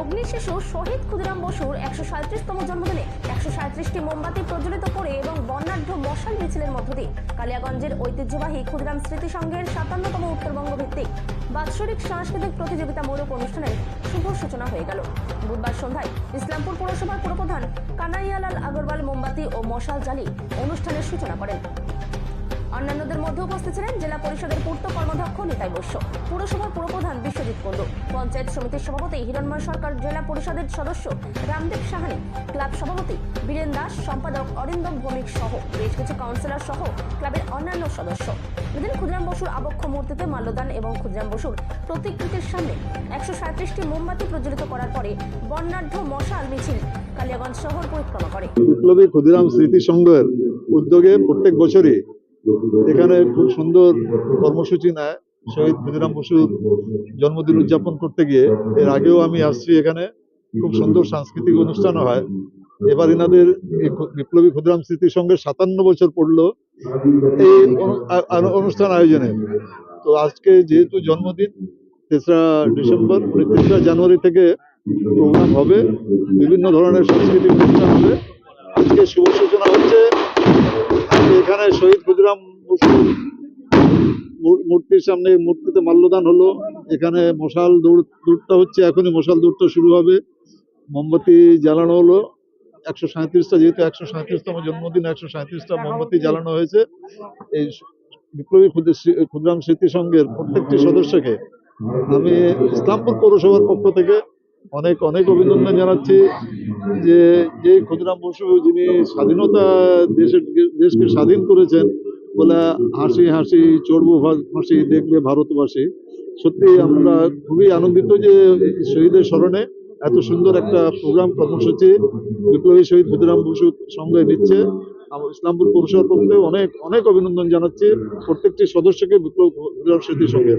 অগ্নিশিশু শহীদ ক্ষুদিরাম বসুর একশো সাঁত্রিশতম জন্মদিনে একশো সাঁত্রিশটি মোমবাতি প্রজ্বলিত করে এবং বর্ণাঢ্য মশাল মিছিলের মধ্য দিয়ে কালিয়াগঞ্জের ঐতিহ্যবাহী ক্ষুদিরাম স্মৃতি সংঘের সাতান্নতম উত্তরবঙ্গ ভিত্তিক বাৎসরিক সাংস্কৃতিক প্রতিযোগিতামূলক অনুষ্ঠানের শুভ সূচনা হয়ে গেল। বুধবার সন্ধ্যায় ইসলামপুর পৌরসভার পুরপ্রধান কানাইয়ালাল আগরওয়াল মোমবাতি ও মশাল জ্বালিয়ে অনুষ্ঠানের সূচনা করেন। অন্যান্যদের মধ্যে উপস্থিত ছিলেন জেলা পরিষদের পূর্ত কর্মাধ্যক্ষ নিতাই বৈশ্য। পুরসভার পুরপ্রধান বিশ্বজিৎ কুন্ডু পঞ্চায়েত সমিতির সভাপতি হিরণময় সরকার, জেলা পরিষদের সদস্য রামদেব সাহানি, ক্লাব সভাপতি বীরেন দাস, সম্পাদক অরিন্দম ভৌমিক সহ বেশ কিছু কাউন্সিলর সহ ক্লাবের অন্যান্য সদস্য। এদিন ক্ষুদিরাম বসুর আবক্ষ মূর্তিতে মাল্যদান এবং ক্ষুদিরাম বসুর প্রতিকৃতির সামনে একশো সাঁত্রিশটি মোমবাতি প্রজ্বলিত করার পরে বর্ণাঢ্য মশাল মিছিল কালিয়াগঞ্জ শহর পরিক্রমা করে। বিপ্লবী ক্ষুদিরাম স্মৃতি সংঘের উদ্যোগে প্রত্যেক বছরই এখানে খুব সুন্দর কর্মসূচি নেয় শহীদ ক্ষুদিরাম বসুর জন্মদিন উদযাপন করতে গিয়ে। এর আগেও আমি আসছি এখানে। খুব সুন্দর সাংস্কৃতিক অনুষ্ঠান হয়। এবার এনাদের বিপ্লবী ক্ষুদিরাম স্মৃতি সঙ্গে সাতান্ন বছর পড়ল এই অনুষ্ঠান আয়োজনে। তো আজকে যেহেতু জন্মদিন, তেসরা ডিসেম্বর মানে তেসরা জানুয়ারি থেকে প্রোগ্রাম হবে। বিভিন্ন ধরনের সাংস্কৃতিক অনুষ্ঠান হবে। আজকে শুভ সূচনা হচ্ছে এখানে শহীদ ক্ষুদিরাম মূর্তির সামনে মূর্তিতে মাল্যদান হলো। এখানে মশাল দৌড় দৌড়টা হচ্ছে, এখনই মশাল দৌড়টা শুরু হবে। মোমবাতি জ্বালানো হলো। একশো সাঁত্রিশটা যেহেতু একশো সাঁত্রিশতম জন্মদিন, একশো সাঁত্রিশটা মোমবাতি জ্বালানো হয়েছে। এই বিপ্লবী ক্ষুদ্রাম স্মৃতি সংঘের প্রত্যেকটি সদস্যকে আমি ইসলামপুর পৌরসভার পক্ষ থেকে অনেক অনেক অভিনন্দন জানাচ্ছি যে যে ক্ষুদিরাম বসু যিনি স্বাধীনতা দেশের, দেশকে স্বাধীন করেছেন বলে হাসি হাসি চড়বো ফাঁসি দেখবে ভারতবাসী। সত্যি আমরা খুবই আনন্দিত যে শহীদের স্মরণে এত সুন্দর একটা প্রোগ্রাম কর্মসূচি বিপ্লবী শহীদ ক্ষুদিরাম বসুর সঙ্গে নিচ্ছে। ইসলামপুর পৌরসভার পক্ষ অনেক অনেক অভিনন্দন জানাচ্ছি। প্রত্যেকটি সদস্যকে বিপ্লব ক্ষুদিরাম স্মৃতি সঙ্গে।